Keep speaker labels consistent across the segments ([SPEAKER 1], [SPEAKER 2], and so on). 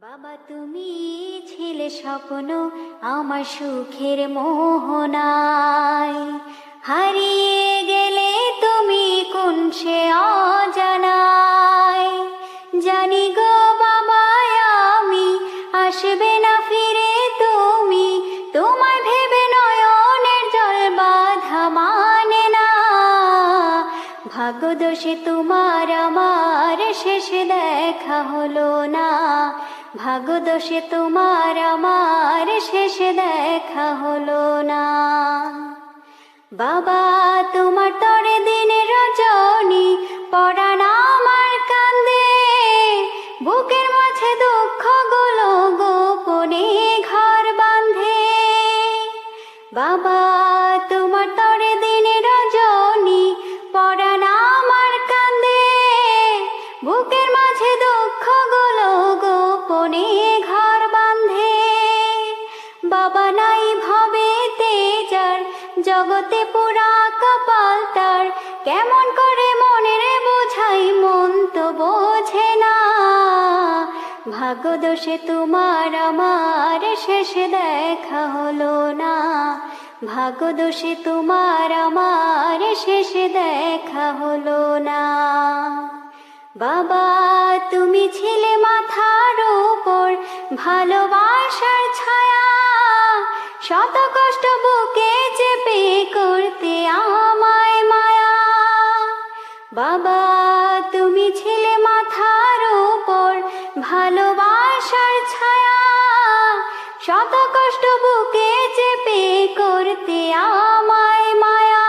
[SPEAKER 1] বাবা, তুমি ছিলে স্বপ্ন আমার সুখের মোহনায়। হারিয়ে গেলে তুমি কোন সে অজানায়? জানি গো বাবা, আমি আসবে না ফিরে তুমি। তোমার ভেবে নয়নের জল বাধা মানে না। ভাগ্য দোষে তোমার আমার শেষে দেখা হলো না। ভাগ্য দোষে তোমার আমার শেষে দেখা হলো না। বাবা, তোমার তরে দিনে রজনী পড়ান আমার কান্দে বুকের মাঝে দুঃখগুলো গোপনে ঘর বাঁধে। বাবা গোপনে ঘর বাঁধে। বাবা নাই ভাবে তেজার জগতে পুরা কপাল তার। কেমন করে মনের বোঝাই মন তো বোঝে না। ভাগ্য দোষে তোমার আমার শেষে দেখা হলো না। ভাগ্য দোষে তোমার আমার শেষে দেখা হলো না। বাবা, তুমি ছিলে উপর ভালোবাসার ছায়া, শত কষ্ট বুকে চেপে করতে আমায় মায়া। বাবা, তুমি ছিলে মাথার উপর ভালোবাসার ছায়া, শত কষ্ট বুকে চেপে করতে আমায় মায়া।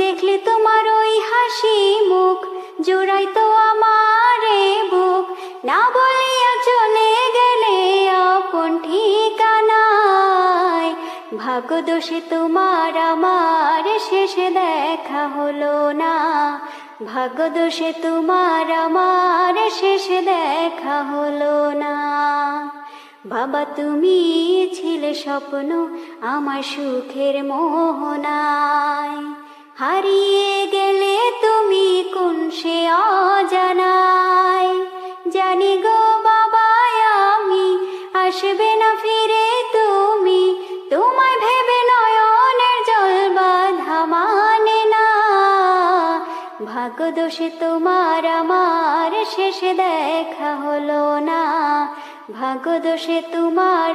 [SPEAKER 1] দেখলে তোমার ওই হাসি মুখ জোড়াই তো আমার বুক, না ঠিকানায় ভাগ্য দোষে তোমার আমার শেষে দেখা হলো না। ভাগ্য দোষে তোমার আমার শেষে দেখা হলো না। বাবা, তুমি ছিলে স্বপ্ন আমার সুখের মোহনায়। হারিয়ে গেলে তুমি কোন সে অজানায়? জানি গো বাবা, আমি আসবে ভাগ্য দোষে তোমার আমার শেষে দেখা হলো না। ভাগ্য দোষে তোমার